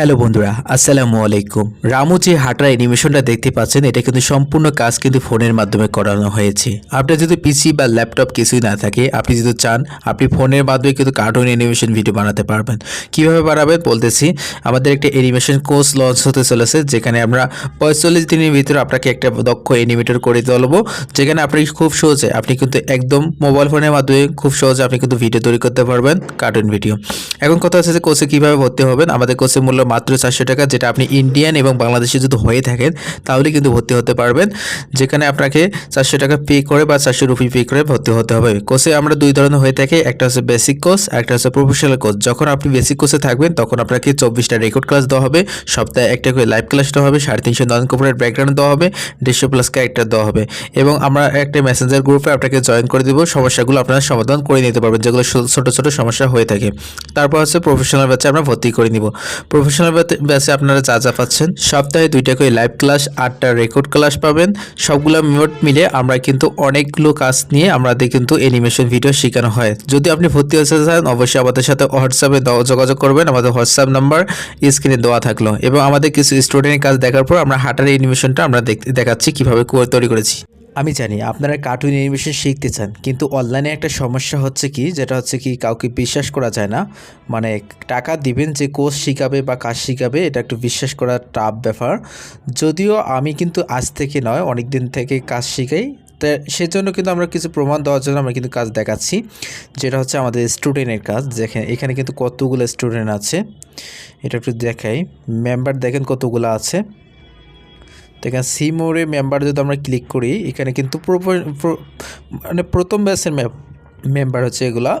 Hello বন্ধুরা, আসসালামু আলাইকুম। রামু যে হাঁটার অ্যানিমেশনটা দেখতে পাচ্ছেন, এটা কিন্তু সম্পূর্ণ কাজ কিন্তু ফোনের মাধ্যমে করানো হয়েছে। আপনার যদি পিসি বা ল্যাপটপ কিছুই না থাকে, আপনি যদি চান, আপনি ফোনের মাধ্যমে কিন্তু কার্টুন অ্যানিমেশন ভিডিও বানাতে পারবেন। কীভাবে বানাবেন বলতেছি, আমাদের একটা অ্যানিমেশন কোর্স লঞ্চ হতে চলেছে, যেখানে আমরা পঁয়তাল্লিশ দিনের ভিতরে আপনাকে একটা দক্ষ অ্যানিমেটর করে তুলবো, যেখানে আপনি খুব সহজে, আপনি কিন্তু একদম মোবাইল ফোনের মাধ্যমে খুব সহজে আপনি কিন্তু ভিডিও তৈরি করতে পারবেন কার্টুন ভিডিও এখন কথা হচ্ছে যে কোর্সে কীভাবে ভর্তি হবেন, আমাদের কোর্সের মূল্য মাত্র চারশো টাকা, যেটা আপনি ইন্ডিয়ান এবং বাংলাদেশে যদি হয়ে থাকেন, তাহলে কিন্তু ভর্তি হতে পারবেন। যেখানে আপনাকে চারশো টাকা পে করে বা চারশো রুপি পে করে ভর্তি হতে হবে। কোর্সে আমরা দুই ধরনের হয়ে থাকে, একটা হচ্ছে বেসিক কোর্স একটা হচ্ছে প্রফেশনাল কোর্স যখন আপনি বেসিক কোর্সে থাকবেন, তখন আপনাকে চব্বিশটা রেকর্ড ক্লাস দেওয়া হবে, সপ্তাহে একটা করে লাইভ ক্লাস দেওয়া হবে, সাড়ে তিনশো নন কর্পোরেট ব্যাকগ্রাউন্ড দেওয়া হবে, দেড়শো প্লাস ক্যারেক্টার দেওয়া হবে। এবং আমরা একটা মেসেঞ্জার গ্রুপে আপনাকে জয়েন করে দেবো, সমস্যাগুলো আপনারা সমাধান করে নিতে পারবেন, যেগুলো ছোটো ছোটো সমস্যা হয়ে থাকে। তারপর হচ্ছে প্রফেশনাল ব্যাচে আমরা ভর্তি করে নিব। প্রফেশনাল ব্যাচে আপনারা যা যা পাচ্ছেন, সপ্তাহে দুইটা করে লাইভ ক্লাস আটটা রেকর্ড ক্লাস পাবেন। সবগুলো মোট মিলে আমরা কিন্তু অনেকগুলো কাজ নিয়ে আমাদের কিন্তু অ্যানিমেশন ভিডিও শেখানো হয়। যদি আপনি ভর্তি হতে চান, অবশ্যই আমাদের সাথে হোয়াটসঅ্যাপে যোগাযোগ করবেন। আমাদের হোয়াটসঅ্যাপ নাম্বার স্ক্রিনে দেওয়া থাকল। এবং আমাদের কিছু স্টুডেন্টের কাজ দেখার পর আমরা হাটার অ্যানিমেশনটা আমরা দেখ- দেখাচ্ছি, কীভাবে তৈরি করেছি। আমি জানি আপনারা কার্টুন অ্যানিমেশন শিখতে চান, কিন্তু অনলাইনে একটা সমস্যা হচ্ছে কি, যেটা হচ্ছে কি কাউকে বিশ্বাস করা যায় না। মানে টাকা দিবেন যে কোর্স শিখাবে বা কাজ শিখাবে, এটা একটু বিশ্বাস করা টাফ ব্যাপার। যদিও আমি কিন্তু আজ থেকে নয় অনেক দিন থেকে কাজ শিখাই, তা সেজন্য কিন্তু আমরা কিছু প্রমাণ দেওয়ার জন্য আমরা কিন্তু কাজ দেখাচ্ছি। যেটা হচ্ছে আমাদের স্টুডেন্টের কাজ যেখানে এখানে কিন্তু কতগুলো স্টুডেন্ট আছে। এটা একটু দেখাই। মেম্বার দেখেন কতগুলো আছে। দেখেন সি মোড়ে মেম্বার যদি আমরা ক্লিক করি, এখানে কিন্তু মানে প্রথম ব্যাচের মেম্বার হচ্ছে এগুলা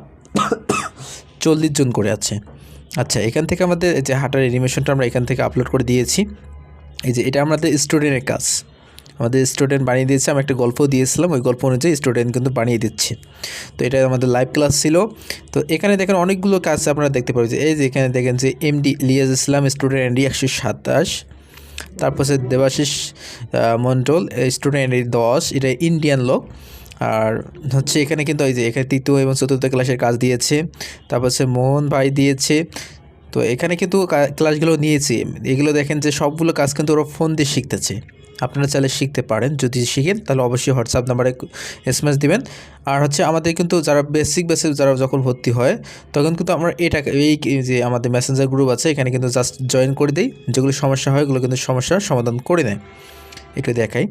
চল্লিশ জন করে আছে। আচ্ছা এখান থেকে আমাদের যে হাটার অ্যানিমেশনটা আমরা এখান থেকে আপলোড করে দিয়েছি। এই যে এটা আমাদের স্টুডেন্টের কাজ। আমাদের স্টুডেন্ট বানিয়ে দিয়েছে, আমি একটা গল্প দিয়েছিলাম, ওই গল্প অনুযায়ী স্টুডেন্ট কিন্তু বানিয়ে দিচ্ছে। তো এটা আমাদের লাইভ ক্লাস ছিল। তো এখানে দেখেন অনেকগুলো কাজ আপনারা দেখতে পাবেন যে, এই যে এখানে দেখেন যে MD Liaz Islam student ND একশো সাতাশ। তারপর হচ্ছে দেবাশিস আহ, মণ্ডল স্টুডেন্ট দশ এটা ইন্ডিয়ান লোক। আর হচ্ছে এখানে কিন্তু এই যে এখানে তৃতীয় এবং চতুর্থ ক্লাসের কাজ দিয়েছে। তারপর হচ্ছে মোহন ভাই দিয়েছে। তো এখানে কিন্তু ক্লাসগুলো নিয়েছি। এগুলো দেখেন যে সবগুলো কাজ কিন্তু ওরা ফোন দিয়ে শিখতেছে। আপনারা চাইলে শিখতে পারেন। যদি শিখেন, তাহলে অবশ্যই হোয়াটসঅ্যাপ নাম্বারে এস এম এস দেবেন। আর হচ্ছে আমাদের কিন্তু যারা বেসিক বেসে যারা যখন ভর্তি হয়, তখন কিন্তু আমরা এটা এই যে আমাদের মেসেঞ্জার গ্রুপ আছে, এখানে কিন্তু জাস্ট জয়েন করে দিই। যেগুলো সমস্যা হয় ওগুলো কিন্তু সমস্যার সমাধান করে নেয়। একটু দেখাই।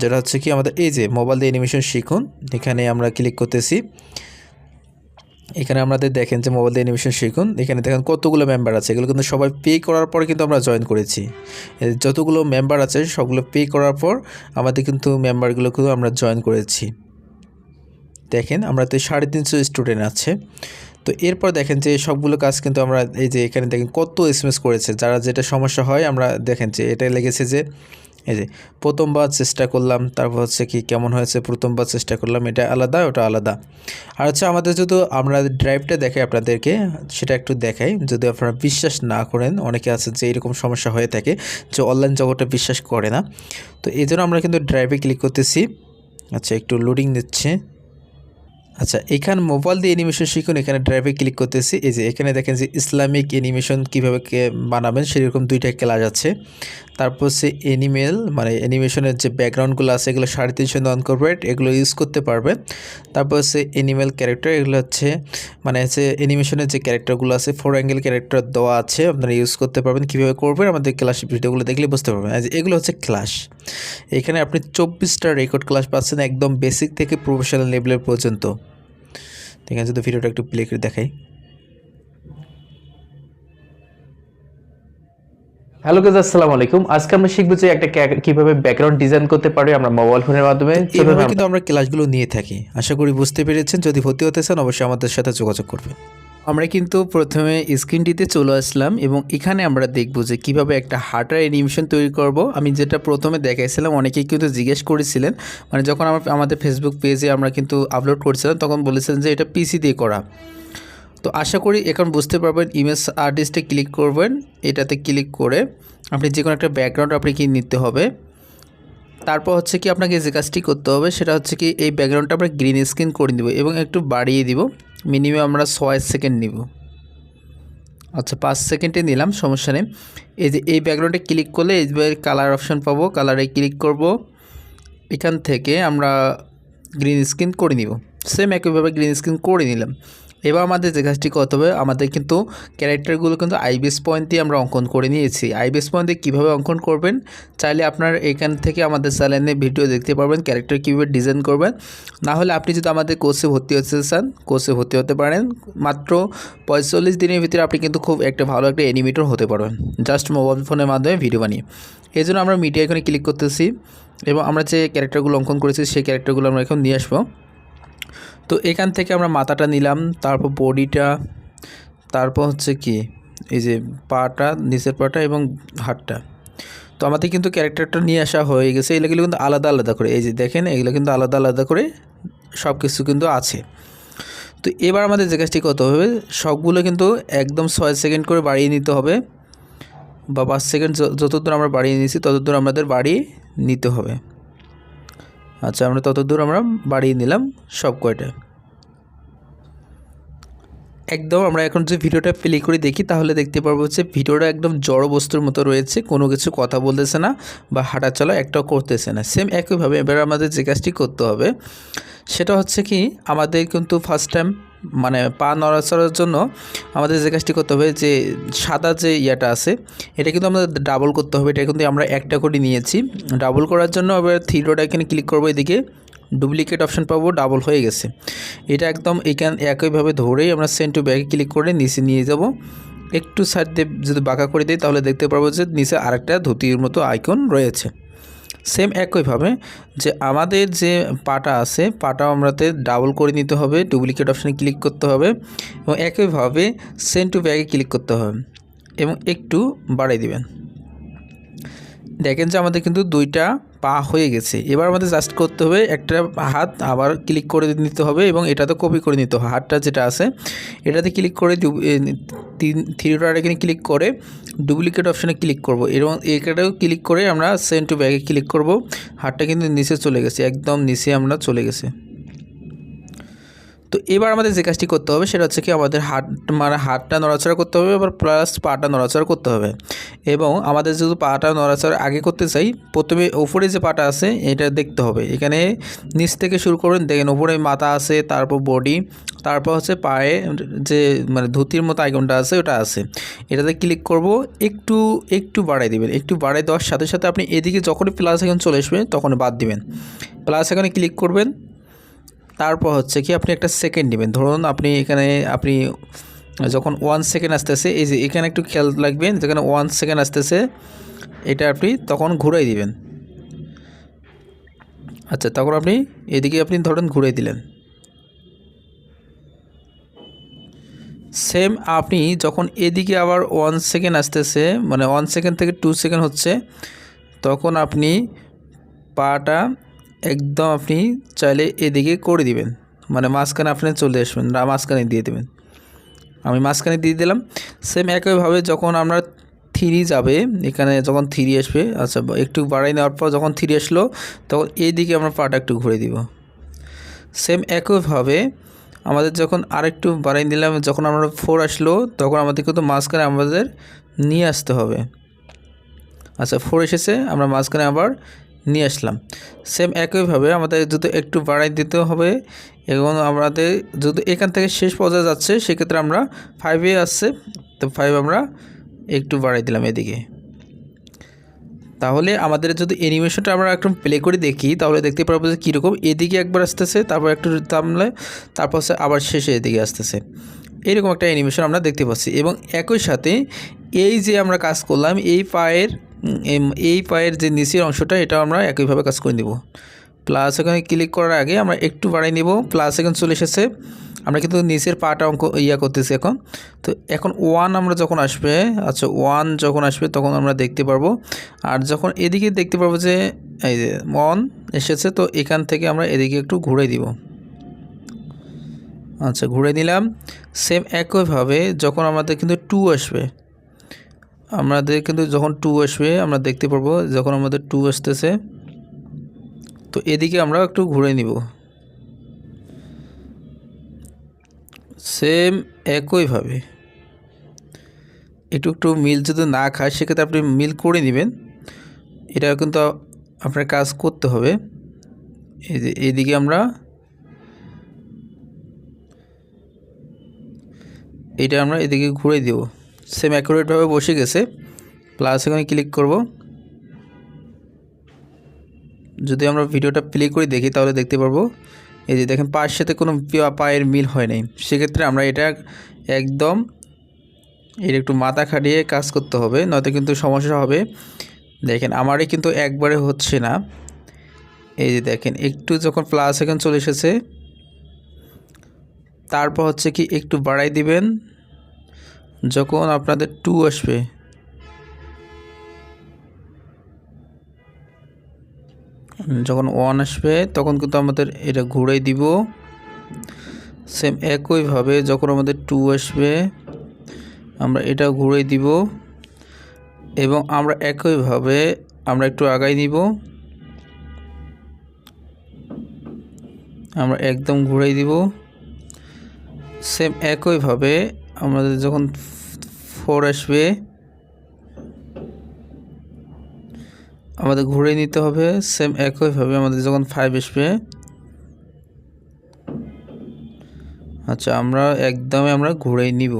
যেটা হচ্ছে কি, আমাদের এই যে মোবাইল দিয়ে অ্যানিমেশন শিখুন, এখানে আমরা ক্লিক করতেছি। এখানে আমাদের দেখেন যে মোবাইল দিয়ে অ্যানিমেশন শিখুন। এখানে দেখেন কতগুলো মেম্বার আছে। এগুলো কিন্তু সবাই পে করার পরে কিন্তু আমরা জয়েন করেছি। যতগুলো মেম্বার আছে, সবগুলো পে করার পর আমাদের কিন্তু মেম্বারগুলো কিন্তু আমরা জয়েন করেছি। দেখেন, আমরা তো সাড়ে তিনশো স্টুডেন্ট আছে। তো এরপর দেখেন যে সবগুলো কাজ কিন্তু আমরা এই যে এখানে দেখেন কত এসএমএস করেছে। যারা যেটা সমস্যা হয়, আমরা দেখেন যে এটা লেগেছে যে এই যে, প্রথমবার চেষ্টা করলাম, তারপর হচ্ছে কি কেমন হয়েছে, প্রথমবার চেষ্টা করলাম, এটা আলাদা, ওটা আলাদা। আর হচ্ছে আমাদের যদি আমরা ড্রাইভটা দেখাই আপনাদেরকে, সেটা একটু দেখাই। যদি আপনারা বিশ্বাস না করেন, অনেকে আছে যে এরকম সমস্যা হয়ে থাকে, যে অনলাইন জগৎটা বিশ্বাস করে না। তো এই জন্য আমরা কিন্তু ড্রাইভে ক্লিক করতেছি। আচ্ছা একটু লোডিং নিচ্ছে। আচ্ছা এখানে মোবাইল দিয়ে অ্যানিমেশন শিখুন, এখানে ড্রাইভে ক্লিক করতেছি। এই যে এখানে দেখেন যে ইসলামিক অ্যানিমেশন কীভাবে বানাবেন, সেরকম দুইটা ক্লাস আছে। তারপর সে অ্যানিমেল মানে অ্যানিমেশনের যে ব্যাকগ্রাউন্ডগুলো আছে, এগুলো সাড়ে তিনশো নন কর্পোরেট এগুলো ইউজ করতে পারবেন তারপর সে অ্যানিমেল ক্যারেক্টার এগুলো হচ্ছে মানে হচ্ছে অ্যানিমেশনের যে ক্যারেক্টারগুলো আছে ফোর অ্যাঙ্গেল ক্যারেক্টার দেওয়া আছে, আপনারা ইউজ করতে পারবেন। কীভাবে করবেন, আমাদের ক্লাস ভিডিওগুলো দেখলে বুঝতে পারবেন। এগুলো হচ্ছে ক্লাস এখানে আপনি চব্বিশটা রেকর্ড ক্লাস পাচ্ছেন, একদম বেসিক থেকে প্রফেশনাল লেভেলের পর্যন্ত। এখানে তো ভিডিওটা একটু প্লে করে দেখাই। হ্যালো গাইজ আসসালামু আলাইকুম। আজকে আমরা শিখব যে একটা কীভাবে ব্যাকগ্রাউন্ড ডিজাইন করতে পারি আমরা মোবাইল ফোনের মাধ্যমে। এইভাবে কিন্তু আমরা ক্লাসগুলো নিয়ে থাকি। আশা করি বুঝতে পেরেছেন। যদি ভর্তি হতে চান অবশ্যই আমাদের সাথে যোগাযোগ করবেন। আমরা কিন্তু প্রথমে স্ক্রিনটিতে চলে আসলাম এবং এখানে আমরা দেখব যে কীভাবে একটা হার্টার অ্যানিমেশন তৈরি করব। আমি যেটা প্রথমে দেখাইছিলাম, অনেকেই কিন্তু জিজ্ঞেস করেছিলেন। মানে যখন আমরা আমাদের ফেসবুক পেজে আমরা কিন্তু আপলোড করছিলাম, তখন বলেছিলেন যে এটা পিসি দিয়ে করা। তো আশা করি এখন বুঝতে পারবেন ইমেজ আর্টিস্টে ক্লিক করবেন, এটাতে ক্লিক করে আপনি যে কোনো একটা ব্যাকগ্রাউন্ড আপনি কি নিতে হবে। তারপর হচ্ছে কি আপনাকে যে কাজটি করতে হবে, সেটা হচ্ছে কি এই ব্যাকগ্রাউন্ডটা আমরা গ্রিন স্ক্রিন করে দিব এবং একটু বাড়িয়ে দিব। মিনিমাম আমরা ছয় সেকেন্ড নিব। আচ্ছা পাঁচ সেকেন্ডে নিলাম, সমস্যা নেই। এই যে এই ব্যাকগ্রাউন্ডে ক্লিক করলে এই কালার অপশন পাবো কালারে ক্লিক করব। এখান থেকে আমরা গ্রিন স্ক্রিন করে নিব। সেম একইভাবে গ্রিন স্ক্রিন করে নিলাম। এবার আমাদের যে কাজটি করতে হবে, আমাদের কিন্তু ক্যারেক্টারগুলো কিন্তু আইবিএস পয়েন্ট দিয়ে আমরা অঙ্কন করে নিয়েছি। আইবিএস পয়েন্ট দিয়ে কীভাবে অঙ্কন করবেন? চাইলে আপনার এখান থেকে আমাদের চ্যানেলে ভিডিও দেখতে পারবেন ক্যারেক্টার কীভাবে ডিজাইন করবেন। না হলে আপনি যদি আমাদের কোর্সে ভর্তি হতে চান কোর্সে ভর্তি হতে পারেন। মাত্র পঁয়তাল্লিশ দিনের ভিতরে আপনি কিন্তু খুব একটা ভালো একটা অ্যানিমেটর হতে পারবেন। জাস্ট মোবাইল ফোনের মাধ্যমে ভিডিও বানিয়ে। এই জন্য আমরা মিডিয়া এখানে ক্লিক করতেছি এবং আমরা যে ক্যারেক্টারগুলো অঙ্কন করেছি, সেই ক্যারেক্টারগুলো আমরা এখন নিয়ে আসব। তো এখান থেকে আমরা মাথাটা নিলাম, তারপর বডিটা, তারপর হচ্ছে কি, এই যে পাটা, নিচের পাটা এবং হাতটা। তো আমাদের কিন্তু ক্যারেক্টারটা নিয়ে আসা হয়ে গেছে, এগুলো কিন্তু আলাদা আলাদা করে। এই যে দেখেন, এগুলো কিন্তু আলাদা আলাদা করে সব কিছু কিন্তু আছে। তো এবার আমাদের যে কাজটি করতে হবে, সবগুলো কিন্তু একদম ছয় সেকেন্ড করে বাড়িয়ে নিতে হবে বা পাঁচ সেকেন্ড যতদূর আমরা বাড়িয়ে নিয়েছি, ততদূর আমাদের বাড়িয়ে নিতে হবে। আচ্ছা আমরা তত দূর আমরা বাড়িয়ে নিলাম সব কয়টা। একদম, আমরা এখন যে ভিডিওটা প্লে করে দেখি, তাহলে দেখতে পারব যে ভিডিওটা একদম জড় বস্তুর মতো রয়েছে, কোনো কিছু কথা বলতেছে না বা হাঁটা চলা একটাও করতেছে না। সেম একইভাবে এবার আমাদের যে কাজটি করতে হবে, সেটা হচ্ছে কি, আমাদের কিন্তু ফার্স্ট টাইম মানে পা নড়াচড়ার জন্য আমাদের যে কাজটি করতে হবে যে সাদা যে ইয়াটা আছে, এটা কিন্তু আমাদের ডাবল করতে হবে। এটা কিন্তু আমরা একটা করে নিয়েছি। ডাবল করার জন্য এবার থ্রিডোটা এখানে ক্লিক করব, এদিকে ডুপ্লিকেট অপশন পাবো ডাবল হয়ে গেছে। এটা একদম এখান একইভাবে ধরেই আমরা সেন্ট টু ব্যাগে ক্লিক করে নিচে নিয়ে যাব। একটু সাইড দিয়ে যদি বাঁকা করে দিই, তাহলে দেখতে পারব যে নিচে আরেকটা ধুতির মতো আইকন রয়েছে। সেম একইভাবে যে আমাদের যে পাটা আছে, পাটাও আমরাতে ডাবল করে নিতে হবে ডুপ্লিকেট অপশানে ক্লিক করতে হবে এবং একইভাবে সেন্ট টু ব্যাগে ক্লিক করতে হবে এবং একটু বাড়াই দিবেন। দেখেন যে আমাদের কিন্তু দুইটা পা হয়ে গেছে। এবার আমাদের জাস্ট করতে হবে একটা হাত আবার ক্লিক করে নিতে হবে এবং এটাতে কপি করে নিতে হবে। হাতটা যেটা আছে, এটাতে ক্লিক করে তিন থ্রি ডট এখানে ক্লিক করে ডুপ্লিকেট অপশানে ক্লিক করব। এবং এটাও ক্লিক করে আমরা সেন্ট টু ব্যাগে ক্লিক করব। হাতটা কিন্তু নিচে চলে গেছে, একদম নিচে আমরা চলে গেছে। তো এবার আমাদের যে কাজটি করতে হবে সেটা হচ্ছে কি আমাদের হাত মানে হাতটা নড়াচড়া করতে হবে আবার প্লাস পাটা নড়াচড়া করতে হবে। এবং আমাদের যেহেতু পাটা নড়াচড়া আগে করতে চাই, প্রথমে ওপরে যে পাটা আছে এটা দেখতে হবে। এখানে নিচ থেকে শুরু করবেন, দেখেন ওপরে মাথা আছে, তারপর বডি তারপর হচ্ছে পায়ে যে মানে ধুতির মতো আইকনটা আছে ওটা আছে। এটাতে ক্লিক করব, একটু একটু বাড়াই দেবেন। একটু বাড়াই দেওয়ার সাথে সাথে আপনি এদিকে যখনই প্লাস এখন চলে আসবে তখন বাদ দিবেন। প্লাস এখানে ক্লিক করবেন তারপর হচ্ছে কি আপনি একটা সেকেন্ড নেবেন। ধরুন আপনি এখানে, আপনি যখন ওয়ান সেকেন্ড আসতেছে, এই যে এখানে একটু খেয়াল রাখবেন, যেখানে ওয়ান সেকেন্ড আসতেছে, এটা আপনি তখন ঘুরাই দিবেন। আচ্ছা তখন আপনি এদিকে আপনি ধরেন ঘুরে দিলেন। সেম আপনি যখন এদিকে আবার ওয়ান সেকেন্ড আসতেছে মানে ওয়ান সেকেন্ড থেকে টু সেকেন্ড হচ্ছে, তখন আপনি পাটা একদম আপনি চাইলে এদিকে করে দিবেন। মানে মাঝখানে আপনি চলে আসবেন মাঝখানে দিয়ে দেবেন। আমি মাঝখানে দিয়ে দিলাম। সেম একইভাবে যখন আমরা থ্রি যাবে, এখানে যখন থ্রি আসবে আচ্ছা একটু বাড়াই নেওয়ার পর যখন থ্রি আসলো, তখন এইদিকে আমরা পাটা একটু ঘুরে দিব। সেম একইভাবে আমাদের যখন আরেকটু বাড়াই দিলাম যখন আমরা ফোর আসলো, তখন আমাদের কিন্তু মাঝখানে আমাদের নিয়ে আসতে হবে। আচ্ছা ফোর এসেছে, আমরা মাঝখানে আবার নিয়ে আসলাম। সেম একইভাবে আমাদের যদি একটু বাড়াই দিতে হবে, এবং আমাদের যদি এখান থেকে শেষ পর্যায়ে যাচ্ছে, সেক্ষেত্রে আমরা ফাইভে আসছে তো ফাইভ আমরা একটু বাড়াই দিলাম এদিকে। তাহলে আমাদের যদি অ্যানিমেশনটা আমরা একটু প্লে করে দেখি, তাহলে দেখতে পারব যে কীরকম এদিকে একবার আসতেছে, তারপর একটু থামলে তারপর আবার শেষে এদিকে আসতেছে। এরকম একটা অ্যানিমেশন আমরা দেখতে পাচ্ছি, এবং একই সাথে এই যে আমরা কাজ করলাম, এই পায়ের এই পায়ের যে নিচের অংশটা এটা আমরা একইভাবে কাজ করে নিব। প্লাস এখানে ক্লিক করার আগে আমরা একটু বাড়াই নিব। প্লাস এখানে চলে এসেছে। আমরা কিন্তু নিচের পাটা অঙ্ক ইয়া করতেছি এখন। তো এখন ওয়ান আমরা যখন আসবে আচ্ছা ওয়ান যখন আসবে তখন আমরা দেখতে পারব। আর যখন এদিকে দেখতে পারব যে, এই যে ওয়ান এসেছে, তো এখান থেকে আমরা এদিকে একটু ঘুরে দিব আচ্ছা ঘুরে নিলাম। সেম একইভাবে যখন আমাদের কিন্তু টু আসবে আমাদের কিন্তু যখন টু আসবে, আমরা দেখতে পারব যখন আমাদের টু আসতেছে। তো এদিকে আমরা একটু ঘুরে নিব। সেম একইভাবে একটু একটু মিল যদি না খায়, সেক্ষেত্রে আপনি মিল করে নেবেন। এটা কিন্তু আপনার কাজ করতে হবে। যে আমরা এটা আমরা এদিকে ঘুরে দেব। সেম অ্যাকুরেটভাবে বসে গেছে। প্লাস এখানে ক্লিক করব। যদি আমরা ভিডিওটা প্লে করে দেখি, তাহলে দেখতে পারব। এই যে দেখেন, পায়ের সাথে কোনো পায়ের মিল হয় নাই। সেক্ষেত্রে আমরা এটা একদম এর একটু মাথা খাটিয়ে কাজ করতে হবে, নয়তো কিন্তু সমস্যা হবে। দেখেন, আমারই কিন্তু একবারে হচ্ছে না। এই যে দেখেন, একটু যখন প্লাস এখন চলে এসেছে, তারপর হচ্ছে কি, একটু বাড়াই দিবেন। যখন আপনাদের টু আসবে। যখন ওয়ান আসবে, তখন কিন্তু আমাদের এটা ঘুরাই দিব। সেম একইভাবে যখন আমাদের টু আসবে, আমরা এটা ঘুরে দিব। এবং আমরা একইভাবে আমরা একটু আগাই দিব আমরা একদম ঘুরাই দিব। সেম একইভাবে আমাদের যখন ফোর আসবে, আমাদের ঘুরে নিতে হবে সেম একইভাবে আমাদের যখন ফাইভ আসবে। আচ্ছা আমরা একদমই আমরা ঘুরেই নিব।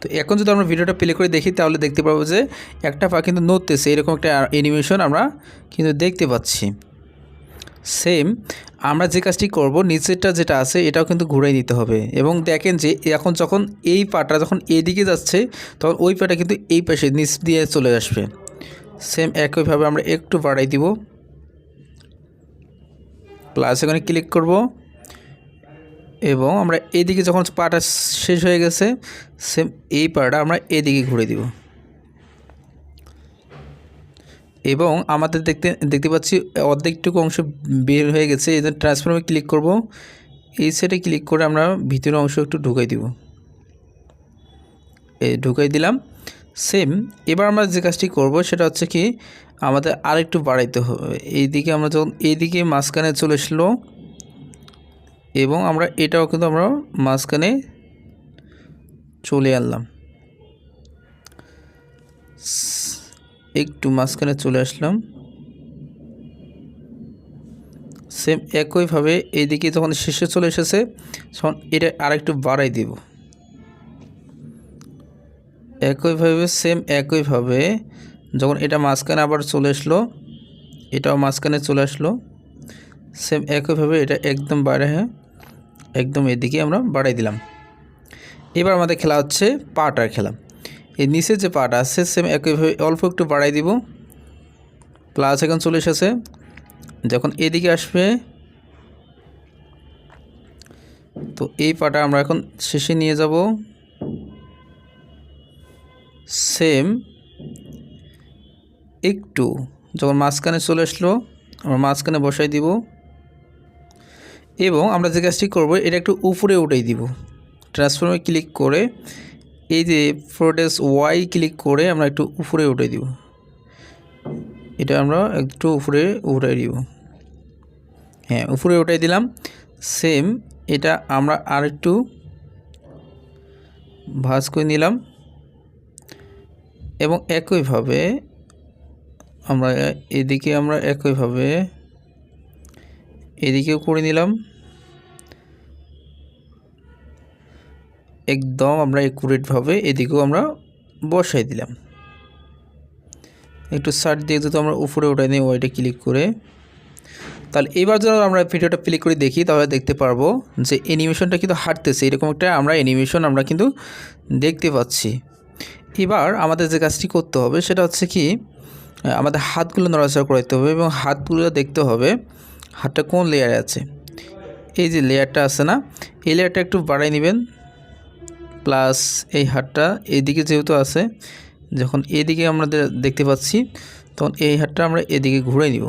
তো এখন যদি আমরা ভিডিওটা প্লে করে দেখি, তাহলে দেখতে পাবো যে একটা পা কিন্তু নড়তেছে, এরকম একটা অ্যানিমেশন আমরা কিন্তু দেখতে পাচ্ছি। সেম আমরা যে কাজটি করব, নিচেরটা যেটা আছে, এটাও কিন্তু ঘুরে নিতে হবে। এবং দেখেন যে, এখন যখন এই পাটা যখন এদিকে যাচ্ছে, তখন ওই পাটা কিন্তু এই পাশে নিচ দিয়ে চলে আসবে। সেম একইভাবে আমরা একটু বাড়াই দিব। প্লাস এখানে ক্লিক করব। এবং আমরা এদিকে যখন পাটা শেষ হয়ে গেছে সেম এই পাটা আমরা এদিকে ঘুরে দিব। এবং আমাদের দেখতে দেখতে পাচ্ছি, অর্ধেকটুকু অংশ বের হয়ে গেছে। জন্য ট্রান্সফর্মে ক্লিক করব। এই সাইডে ক্লিক করে আমরা ভিতরের অংশ একটু ঢুকাই দিব। এই ঢুকাই দিলাম। সেম এবার আমরা যে কাজটি করব, সেটা হচ্ছে কি, আমাদের আরেকটু বাড়াইতে হবে এইদিকে আমরা যখন, এইদিকে মাঝখানে চলে আসলো এবং আমরা এটাও কিন্তু আমরা মাঝখানে চলে আনলাম। একটু মাঝখানে চলে আসলাম। সেম একইভাবে এইদিকে যখন শেষে চলে এসেছে, তখন এটা আরেকটু বাড়াই দিব। একইভাবে সেম একইভাবে যখন এটা মাঝখানে আবার চলে আসলো, এটাও মাঝখানে চলে আসলো। সেম একইভাবে এটা একদম বাইরে হ্যাঁ একদম এদিকে আমরা বাড়াই দিলাম। এবার আমাদের খেলা হচ্ছে পাটার খেলা। এই নিচে যে পাটা আছে সেম একইভাবে অল্প একটু বাড়াই দিব। প্লাস এখন চলে এসেছে, যখন এদিকে আসবে, তো এই পাটা আমরা এখন শেষে নিয়ে যাব। সেম একটু, যখন মাঝখানে চলে আসলো, আমরা মাঝখানে বসাই দিব। এবং আমরা যে কাজটি করব, এটা একটু উপরে উঠাই দিব। ট্রান্সফর্মে ক্লিক করে এই যে ফ্রোডেস ওয়াই ক্লিক করে আমরা একটু উপরে উঠে দিব। এটা আমরা একটু উপরে উঠাই দিব। হ্যাঁ উপরে উঠাই দিলাম। সেম এটা আমরা আর একটু ভাজ করে নিলাম। এবং একইভাবে আমরা এদিকে আমরা একইভাবে এদিকেও করে নিলাম। একদম আমরা একুরেটভাবে এদিকেও আমরা বসাই দিলাম। একটু সার্চ দিয়ে যদি আমরা উপরে উঠাই নিই ওইটা ক্লিক করে। তাহলে এবার যদি আমরা ভিডিওটা ক্লিক করে দেখি, তাহলে দেখতে পারব যে অ্যানিমেশনটা কিন্তু হাঁটতেছে। এরকম একটা আমরা অ্যানিমেশন আমরা কিন্তু দেখতে পাচ্ছি। এবার আমাদের যে কাজটি করতে হবে, সেটা হচ্ছে কি, আমাদের হাতগুলো নড়াচড়া করতে হবে এবং হাতগুলো দেখতে হবে, হাতটা কোন লেয়ারে আছে। এই যে লেয়ারটা আছে না, এই লেয়ারটা একটু বাড়াই নেবেন। প্লাস এই হাটটা এদিকে যেহেতু আছে, যখন এদিকে আমরা দেখতে পাচ্ছি, তখন এই হাটটা আমরা এদিকে ঘুরে নিব।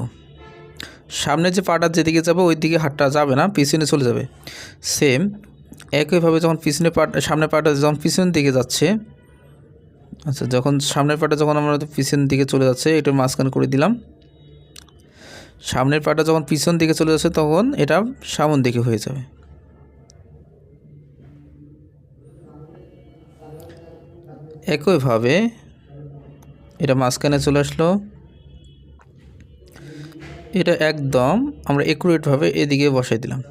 সামনে যে পাটা যেদিকে যাবে ওই দিকে হাটটা যাবে না, পিছনে চলে যাবে। সেম একইভাবে যখন পিছনে পাট সামনের পাটা যখন পিছনের দিকে যাচ্ছে আচ্ছা যখন সামনের পাটা যখন আমরা পিছনের দিকে চলে যাচ্ছে এটা মাঝখানে করে দিলাম। সামনের পাটা যখন পিছন দিকে চলে যাচ্ছে, তখন এটা সামন দিকে হয়ে যাবে। একইভাবে এটা মাঝখানে চলে আসলো। এটা একদম আমরা একুরেটভাবে এদিকে বসাই দিলাম।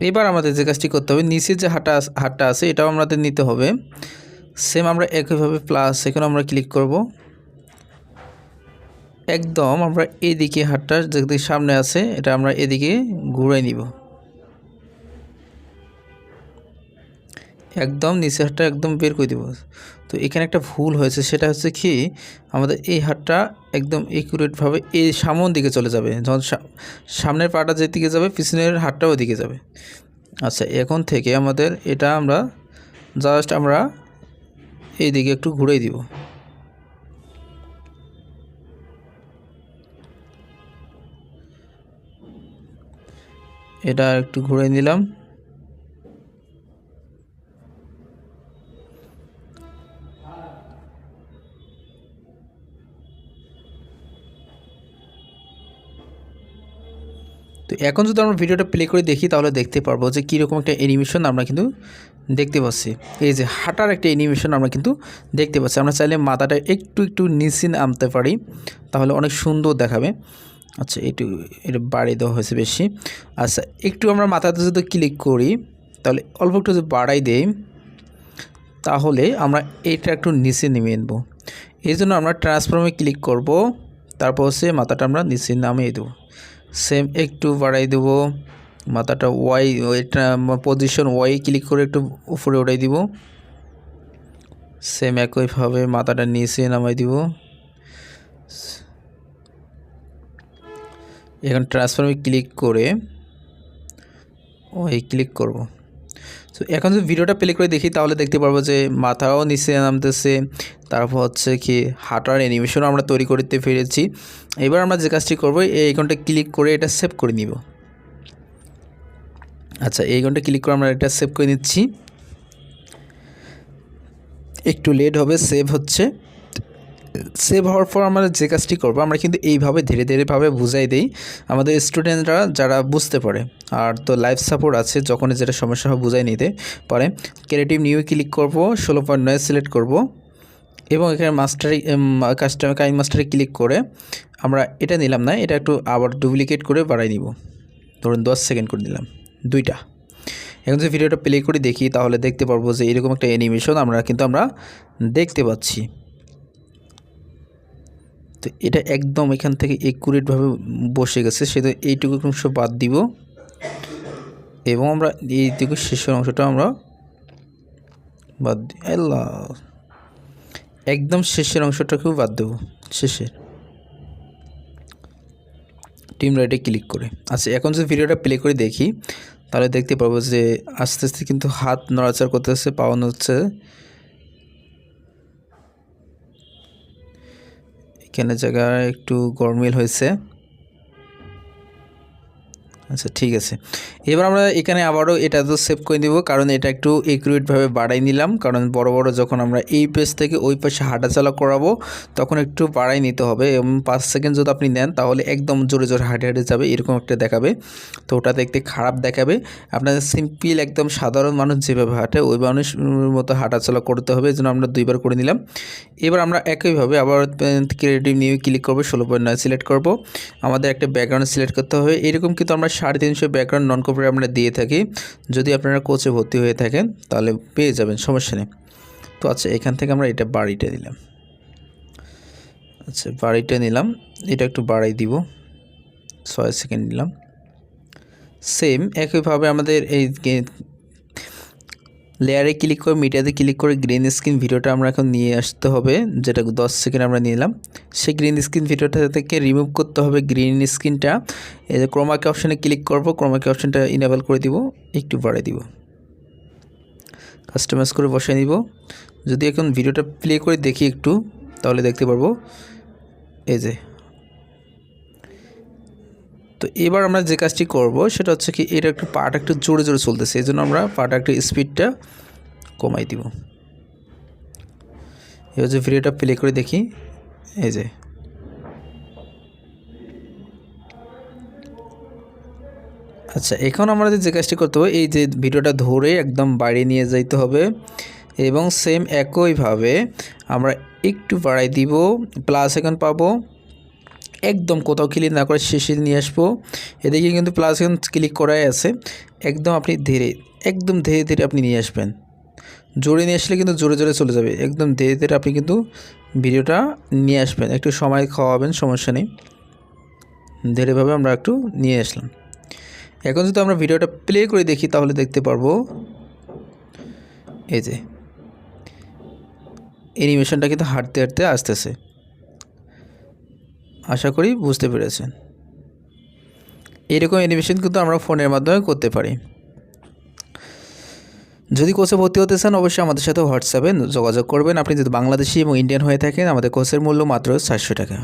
এবার আমাদের যে কাজটি করতে হবে, নিচে যে আস- হাটটা আছে, এটাও আমাদের নিতে হবে। সেম আমরা একইভাবে প্লাস এখানে আমরা ক্লিক করব। একদম আমরা এদিকে হাটটা যেদিকে সামনে আছে, এটা আমরা এদিকে ঘুরে নিব। একদম নিচের হাটটা একদম বের করে দিব। তো এখানে একটা ভুল হয়েছে, সেটা হচ্ছে কি, আমাদের এই হাটটা একদম একুরেটভাবে এই সামন দিকে চলে যাবে। যখন সামনের পাটা যেদিকে যাবে, পিছনের হাটটা ওদিকে যাবে। আচ্ছা এখন থেকে আমাদের এটা আমরা জাস্ট আমরা এই দিকে একটু ঘুরেই দিব। এটা একটু ঘুরে নিলাম। তো এখন যদি আমরা ভিডিওটা প্লে করে দেখি, তাহলে দেখতে পারব যে কীরকম একটা অ্যানিমেশন আমরা কিন্তু দেখতে পাচ্ছি। এই যে হাঁটার একটা অ্যানিমেশন আমরা কিন্তু দেখতে পাচ্ছি। আমরা চাইলে মাথাটা একটু একটু নিচে আনতে পারি, তাহলে অনেক সুন্দর দেখাবে। আচ্ছা একটু এটা বাড়িয়ে দেওয়া হয়েছে বেশি। আচ্ছা একটু আমরা মাথাতে যদি ক্লিক করি, তাহলে অল্প একটু যদি বাড়াই দেই, তাহলে আমরা এটা একটু নিচে নেমে আনব। এই জন্য আমরা ট্রান্সফর্মে ক্লিক করব, তারপর হচ্ছে মাথাটা আমরা নিচে নামিয়ে দেবো। সেম একটু বাড়াই দেবো। মাথাটা ওয়াই এটা পজিশন ওয়াই ক্লিক করে একটু উপরে উঠাই দিব। সেম একইভাবে মাথাটা নিচে নামাই দিব। এখন ট্রান্সফর্মে ক্লিক করে ওই ক্লিক করব। তো এখন যদি ভিডিওটা প্লে করে দেখি, তাহলে দেখতে পারব যে মাথাও নিচে নামতেছে। তারপর হচ্ছে কি, হাঁটার অ্যানিমেশনও আমরা তৈরি করতে পেরেছি। এবার আমরা যে কাজটি করব, এই আইকনটা ক্লিক করে এটা সেভ করে নিব। আচ্ছা এই আইকনটা ক্লিক করে আমরা এটা সেভ করে নিচ্ছি। একটু লেট হবে সেভ হচ্ছে। সেভ হওয়ার পর আমরা যে কাজটি করব, আমরা কিন্তু এইভাবে ধীরে ধীরেভাবে বুঝাই দিই আমাদের স্টুডেন্টরা যারা বুঝতে পারে। আর তো লাইফ সাপোর্ট আছে, যখনই যেটা সমস্যা হয় বুঝাই নিতে পারে। ক্রিয়েটিভ নিউ ক্লিক করব, ষোলো পয়েন্ট নয় সিলেক্ট করব। এবং এখানে মাস্টারি কাস্টমার কাইন মাস্টারে ক্লিক করে আমরা এটা নিলাম না, এটা একটু আবার ডুপ্লিকেট করে বাড়াই নিব। ধরুন দশ সেকেন্ড করে দিলাম দুইটা। এখন যদি ভিডিওটা প্লে করে দেখি, তাহলে দেখতে পারব যে এরকম একটা অ্যানিমেশন আমরা কিন্তু আমরা দেখতে পাচ্ছি। তো এটা একদম এখান থেকে একুরেটভাবে বসে গেছে, সেটা এইটুকু অংশ বাদ দিব। এবং আমরা এইটুকু শেষের অংশটা আমরা বাদ দিই আল্লাহ। একদম শেষের অংশটাকেও বাদ দেবো, শেষের। টিম রাইটে ক্লিক করে। আচ্ছা এখন যদি ভিডিওটা প্লে করে দেখি, তাহলে দেখতে পাবো যে আস্তে আস্তে কিন্তু হাত নড়াচড়া করতেছে পাওয়ানো হচ্ছে এখানে জায়গা একটু গরমিল হয়েছে। আচ্ছা ঠিক আছে। এবার আমরা এখানে আবারও এটা তো সেভ করে দিব, কারণ এটা একটু একুরেটভাবে বাড়াই নিলাম। কারণ বড় বড় যখন আমরা এই পেজ থেকে ওই পাশে হাঁটাচলা করাবো, তখন একটু বাড়াই নিতে হবে। এবং পাঁচ সেকেন্ড যদি আপনি নেন, তাহলে একদম জোরে জোরে হাঁটে হাঁটে যাবে, এরকম একটা দেখাবে। তো ওটা দেখতে খারাপ দেখাবে। আপনাদের সিম্পল একদম সাধারণ মানুষ যেভাবে হাঁটে, ওই মানুষ মতো হাঁটাচলা করতে হবে জন্য আমরা দুইবার করে নিলাম। এবার আমরা একইভাবে আবার ক্রিয়েটিভ নিউ ক্লিক করব, ষোলো পয়েন্ট নয় সিলেক্ট করব। আমাদের একটা ব্যাকগ্রাউন্ড সিলেক্ট করতে হবে। এরকম কিন্তু আমরা সাড়ে তিনশো ব্যাকগ্রাউন্ড নন কপি আমরা দিয়ে থাকি। যদি আপনারা কোচে ভর্তি হয়ে থাকেন, তাহলে পেয়ে যাবেন, সমস্যা নেই। তো আচ্ছা এখান থেকে আমরা এটা বাড়িটা দিলাম আচ্ছা বাড়িটা নিলাম। এটা একটু বাড়াই দিব। ছয় সেকেন্ড নিলাম। সেম একইভাবে আমাদের এই লেয়ারে ক্লিক করে মিডিয়াতে ক্লিক করে গ্রিন স্ক্রিন ভিডিওটা আমরা এখন নিয়ে আসতে হবে, যেটা দশ সেকেন্ড আমরা নিলাম। সেই গ্রিন স্ক্রিন ভিডিওটা থেকে রিমুভ করতে হবে গ্রিন স্ক্রিনটা এই যে ক্রোমাকে অপশানে ক্লিক করব ক্রোমাকে অপশানটা ইনেবল করে দিব, একটু বাড়াই দিব। কাস্টমাইজ করে বসাই দিব যদি এখন ভিডিওটা প্লে করে দেখি একটু, তাহলে দেখতে পারব। এই যে তো এবার আমরা যে কাজটি করব, সেটা হচ্ছে কি এটা একটু পাটা একটু জোরে জোরে চলতেছে, এই জন্য আমরা পাটা একটু স্পিডটা কমাই দিব। এবার যে ভিডিওটা প্লে করে দেখি, এই যে। আচ্ছা এখন আমাদের যে কাজটি করতে হবে, এই যে ভিডিওটা ধরে একদম বাড়ি নিয়ে যাইতে হবে এবং সেম একইভাবে আমরা একটু বাড়াই দিব প্লাস এখন পাবো একদম কোথাও ক্লিক না করে শেষে নিয়ে আসব। এদিকে কিন্তু প্লাস এখন ক্লিক করাই আছে। একদম আপনি ধীরে, একদম ধীরে ধীরে আপনি নিয়ে আসবেন। জোরে নিয়ে আসলে কিন্তু জোরে জোরে চলে যাবে। একদম ধীরে ধীরে আপনি কিন্তু ভিডিওটা নিয়ে আসবেন। একটু সময় খাওয়াবেন, সমস্যা নেই। ধীরেভাবে আমরা একটু নিয়ে আসলাম। এখন যদি আমরা ভিডিওটা প্লে করে দেখি তাহলে দেখতে পারব। এই যে অ্যানিমেশনটা কিন্তু হাঁটতে হাঁটতে আসতেছে। আশা করি বুঝতে পেরেছেন। এরকম অ্যানিমেশন কিন্তু আমরা ফোনের মাধ্যমে করতে পারি। যদি কোর্সে ভর্তি হতে চান, অবশ্যই আমাদের সাথে হোয়াটসঅ্যাপে যোগাযোগ করবেন। আপনি যদি বাংলাদেশি এবং ইন্ডিয়ান হয়ে থাকেন, আমাদের কোর্সের মূল্য মাত্র চারশো টাকা।